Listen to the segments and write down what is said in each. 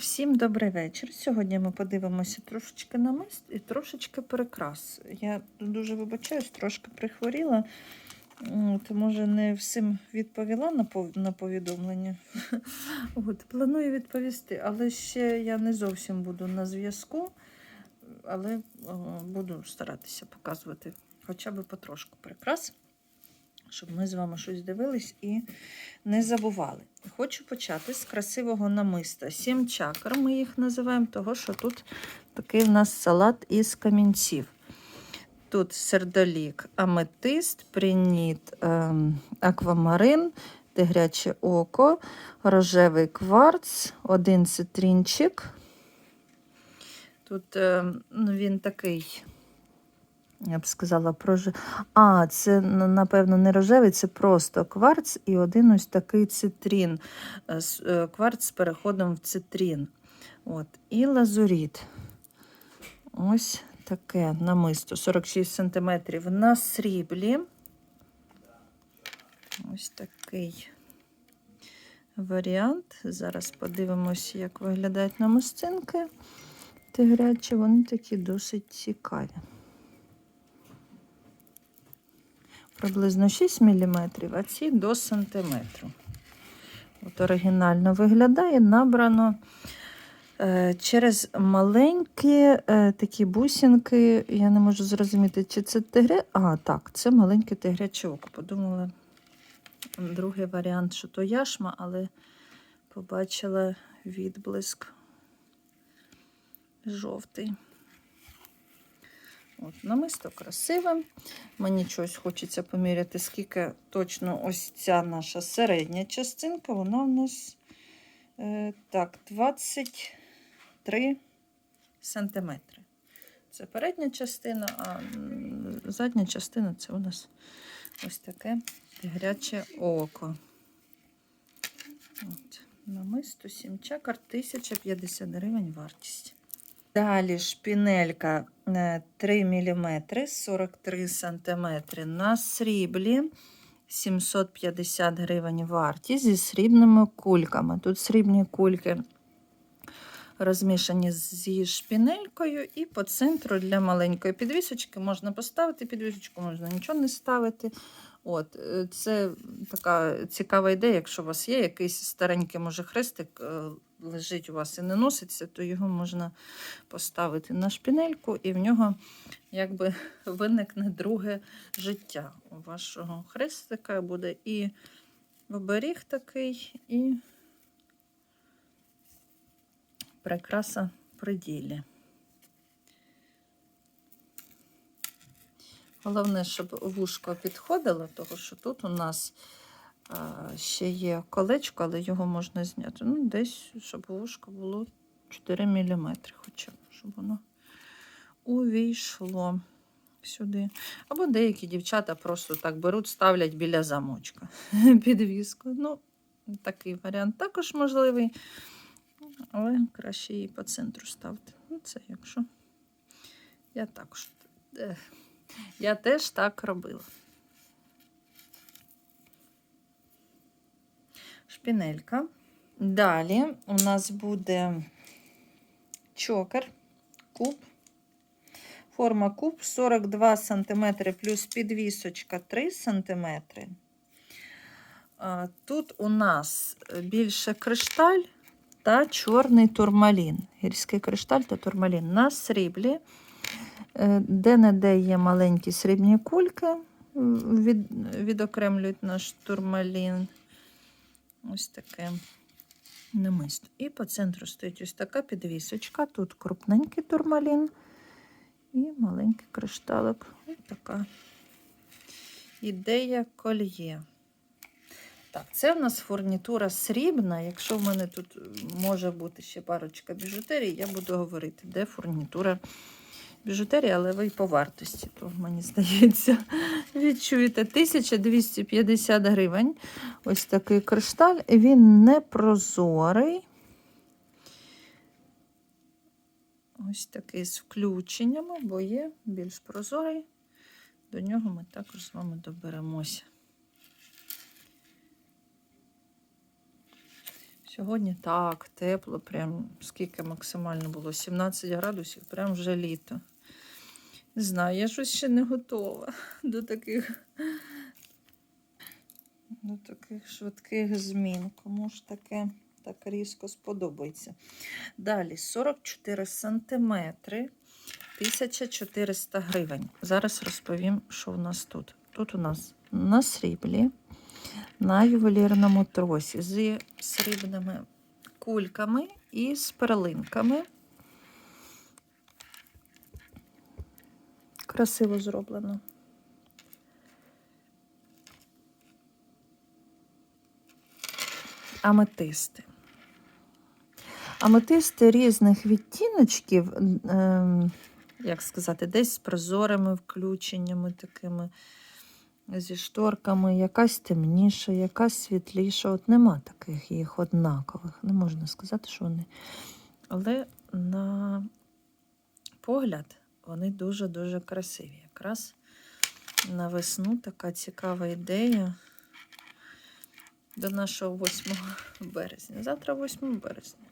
Всім добрий вечір. Сьогодні ми подивимося трошечки на мист і трошечки прикрас. Я дуже вибачаюсь, трошки прихворіла, то може не всім відповіла на повідомлення. От, планую відповісти, але ще я не зовсім буду на зв'язку, але буду старатися показувати хоча б потрошку прикрас, щоб ми з вами щось дивились і не забували. Хочу почати з красивого намиста. Сім чакр ми їх називаємо, того що тут такий в нас салат із камінців. Тут сердолік, аметист, приніт, ем, аквамарин, тигряче око, рожевий кварц, один цитрінчик. Тут ем, він такий, я б сказала, проже... А, це, напевно, не рожевий, це просто кварц і один ось такий цитрін. Е, е, Кварц з переходом в цитрін. От. І лазуріт. Ось таке намисто. 46 см на сріблі. Ось такий варіант. Зараз подивимося, як виглядають намистинки. Тигрячі, вони такі досить цікаві. Приблизно 6 мм, а ці до сантиметру. От оригінально виглядає, набрано е, через маленькі е, такі бусинки. Я не можу зрозуміти, чи це тигре. А, так, це маленьке тигряче око. Подумала, другий варіант, що то яшма, але побачила відблиск жовтий. От, намисто красиве. Мені щось хочеться поміряти, скільки точно ось ця наша середня частинка, вона у нас е, так, 23 сантиметри. Це передня частина, а задня частина це у нас ось таке гаряче око. От, намисто 7 чакр, 1050 гривень вартість. Далі шпінелька е, 3 мм, 43 см на сріблі, 750 гривень вартість зі срібними кульками. Тут срібні кульки розмішані зі шпінелькою, і по центру для маленької підвісочки можна поставити підвісочку, можна нічого не ставити. От, е, Це така цікава ідея, якщо у вас є якийсь старенький може хрестик, е, лежить у вас і не носиться, то його можна поставити на шпінельку, і в нього якби виникне друге життя. У вашого хрестика буде і оберіг такий, і прикраса при ділі. Головне, щоб вушко підходило, тому що тут у нас ще є колечко, але його можна зняти. Ну, десь, щоб вушко було 4 мм, хоча б, щоб воно увійшло сюди. Або деякі дівчата просто так беруть, ставлять біля замочка підвіску. Ну, такий варіант також можливий, але краще її по центру ставити. Ну, це якщо я також. Я теж так робила. Шпінелька. Далі у нас буде чокер, куб. Форма куб 42 см плюс підвісочка 3 см. Тут у нас більше кришталь та чорний турмалін. Гірський кришталь та турмалін на сріблі. Е, Де-не-де є маленькі срібні кульки, від, відокремлюють наш турмалін. Ось таке намисто. І по центру стоїть ось така підвісочка. Тут крупненький турмалін і маленький кришталик. Ось така ідея кольє. Так, це в нас фурнітура срібна. Якщо в мене тут може бути ще парочка біжутерій, я буду говорити, де фурнітура біжутерії, але ви й по вартості, то мені здається, відчуєте 1250 гривень. Ось такий кришталь. Він не прозорий. Ось такий з включеннями, бо є більш прозорий. До нього ми також з вами доберемося. Сьогодні так, тепло, прям скільки максимально було? 17 градусів, прям вже літо. Не знаю, я щось ще не готова до таких, до таких швидких змін. Кому ж таке так різко сподобається. Далі 44 сантиметри, 1400 гривень. Зараз розповім, що в нас тут. Тут у нас на сріблі, на ювелірному тросі з срібними кульками і з перлинками. Красиво зроблено. Аметисти. Аметисти різних відтіночків, ем, як сказати, десь з прозорими включеннями такими, зі шторками, якась темніша, якась світліша. От нема таких їх однакових. Не можна сказати, що вони. Але на погляд вони дуже-дуже красиві. Якраз на весну така цікава ідея до нашого 8 березня. Завтра 8 березня.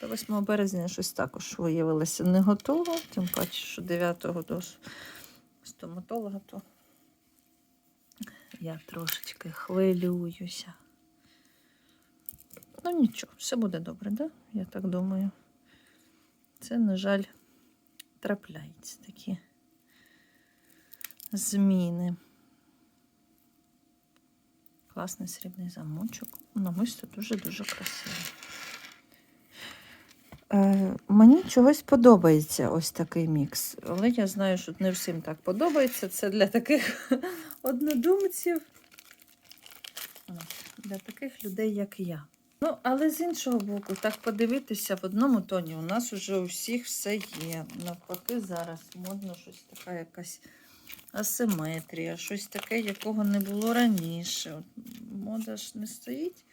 До 8 березня щось також виявилося не готово, тим паче, що 9 до стоматолога, то я трошечки хвилююся. Ну нічого, все буде добре, да? Я так думаю. Це, на жаль, трапляються такі зміни. Класний срібний замочок. Намисто дуже-дуже красиве. Е, мені чогось подобається ось такий мікс. Але я знаю, що не всім так подобається. Це для таких однодумців, для таких людей, як я. Ну, але з іншого боку, так подивитися в одному тоні. У нас вже у всіх все є. Навпаки, зараз модно щось така якась асиметрія, щось таке, якого не було раніше. Мода ж не стоїть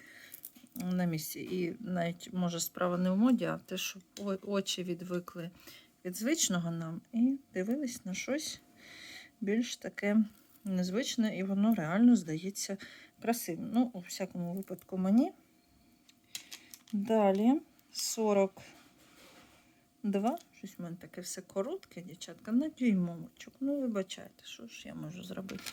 на місці. І навіть, може, справа не в моді, а те, що очі відвикли від звичного нам і дивились на щось більш таке незвичне, і воно реально здається красивим. Ну, у всякому випадку, мені. Далі 42. Щось в мене таке все коротке, дівчатка, на дюймовочок. Ну, вибачайте, що ж я можу зробити.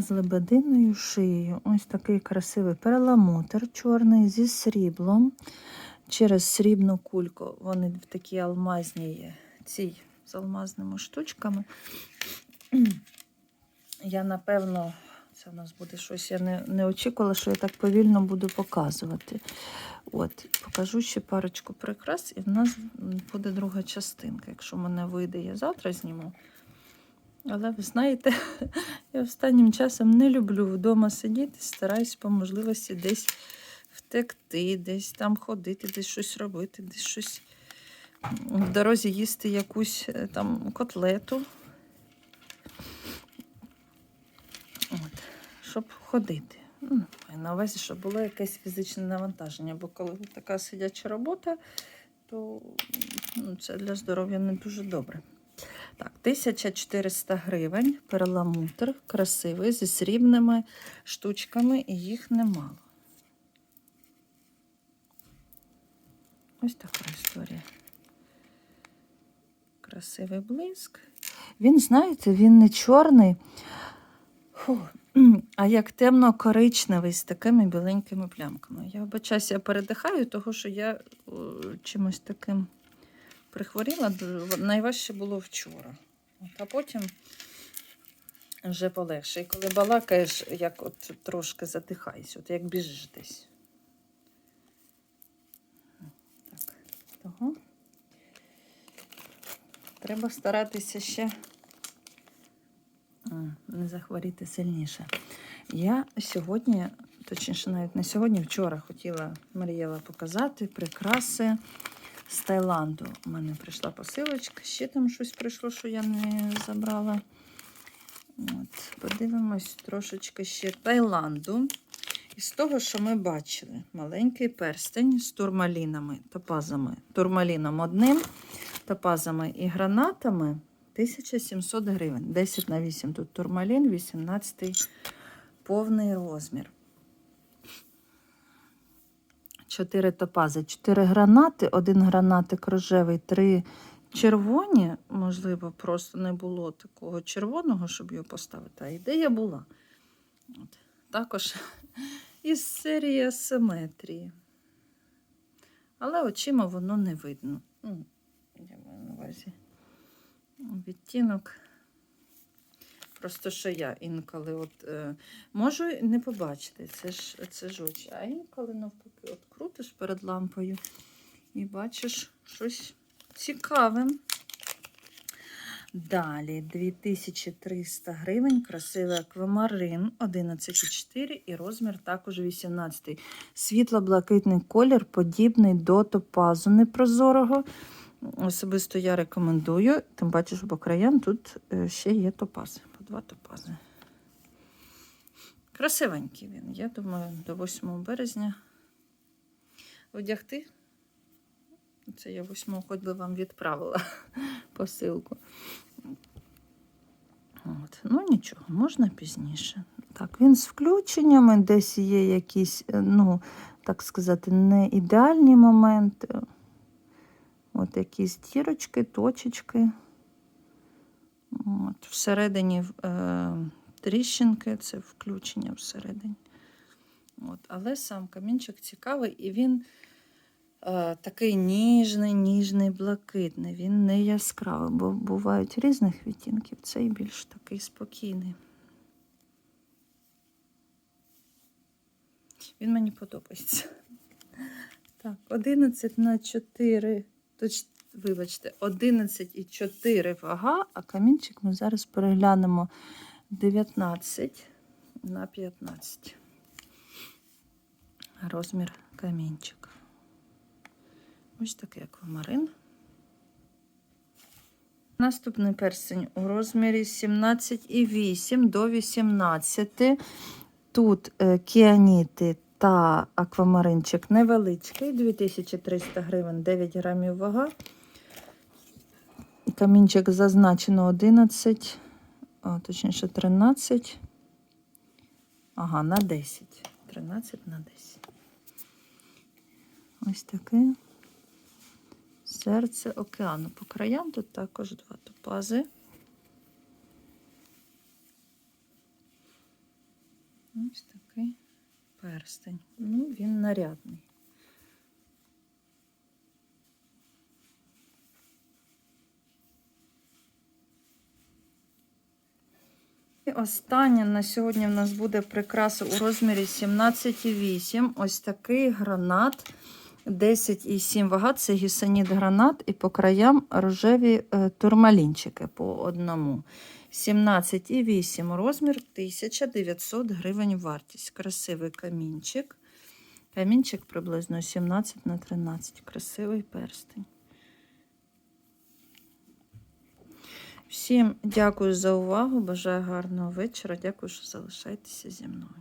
З лебединою шиєю. Ось такий красивий перламутр чорний зі сріблом. Через срібну кульку. Вони в такій алмазній цій з алмазними штучками. Я, напевно, це в нас буде щось. Я не, не очікувала, що я так повільно буду показувати. От, покажу ще парочку прикрас, і в нас буде друга частинка. Якщо мене вийде, я завтра зніму. Але ви знаєте, я останнім часом не люблю вдома сидіти, стараюсь по можливості десь втекти, десь там ходити, десь щось робити, десь щось в дорозі їсти якусь е, там котлету. От, щоб ходити. Ну, на увазі, щоб було якесь фізичне навантаження, бо коли така сидяча робота, то ну, це для здоров'я не дуже добре. Так, 1400 гривень, перламутр, красивий, зі срібними штучками, і їх немало. Ось така історія. Красивий блиск. Він, знаєте, він не чорний, фу, а як темно-коричневий з такими біленькими плямками. Я вибачаюся, я передихаю, тому що я чимось таким прихворіла. Найважче було вчора. От, а потім вже полегше. І коли балакаєш, як от трошки задихаєш, от як біжиш десь. Так, того. Треба старатися ще не захворіти сильніше. Я сьогодні, точніше, навіть не сьогодні, вчора хотіла мріяла показати прикраси з Таїланду. У мене прийшла посилочка, ще там щось прийшло, що я не забрала. От, подивимось трошечки ще Таїланду. Із того, що ми бачили, маленький перстень з турмалінами, топазами. Турмаліном одним, топазами і гранатами 1700 гривень. 10 на 8 тут турмалін, 18 повний розмір. Чотири топази, чотири гранати, один гранатик рожевий, три червоні. Можливо, просто не було такого червоного, щоб його поставити. А ідея була. От. Також із серії асиметрії. Але очима воно не видно. Я маю на увазі відтінок. Просто що я інколи от, е, можу не побачити, це ж, це ж очі. А інколи навпаки от крутиш перед лампою і бачиш щось цікаве. Далі 2300 гривень, красивий аквамарин 11,4 і розмір також 18. Світло-блакитний колір, подібний до топазу непрозорого. Особисто я рекомендую, тим паче, що по краям тут е, ще є топази. Два топази. Красивенький він. Я думаю, до 8 березня одягти. Це я 8 хоч би вам відправила посилку. От. Ну, нічого, можна пізніше. Так, він з включеннями, десь є якісь, е, ну, так сказати, не ідеальні моменти. От якісь дірочки, точечки. От, всередині е, тріщинки, це включення всередині. От, але сам камінчик цікавий і він е, такий ніжний, ніжний, блакитний. Він не яскравий, бо бувають різних відтінків. Цей більш такий спокійний. Він мені подобається. Так, 11 на 4, точ, вибачте, 11 і 4 вага, а камінчик ми зараз переглянемо 19 на 15. Розмір камінчика. Ось такий аквамарин. Наступний перстень у розмірі 17,8 до 18. Тут е, кіаніти та аквамаринчик невеличкий, 2300 гривень, 9 грамів вага. Камінчик зазначено 11, а, точніше 13. Ага, на 10. 13 на 10. Ось таке. Серце океану. По краям тут також два топази. Ось такий перстень. Ну, він нарядний. Останнє на сьогодні в нас буде прикраса у розмірі 17,8. Ось такий гранат 10,7 вага. Це гісаніт гранат, і по краям рожеві е, турмалінчики по одному. 17,8 розмір 1900 гривень вартість. Красивий камінчик. Камінчик приблизно 17 на 13. Красивий перстень. Всім дякую за увагу. Бажаю гарного вечора. Дякую, що залишаєтеся зі мною.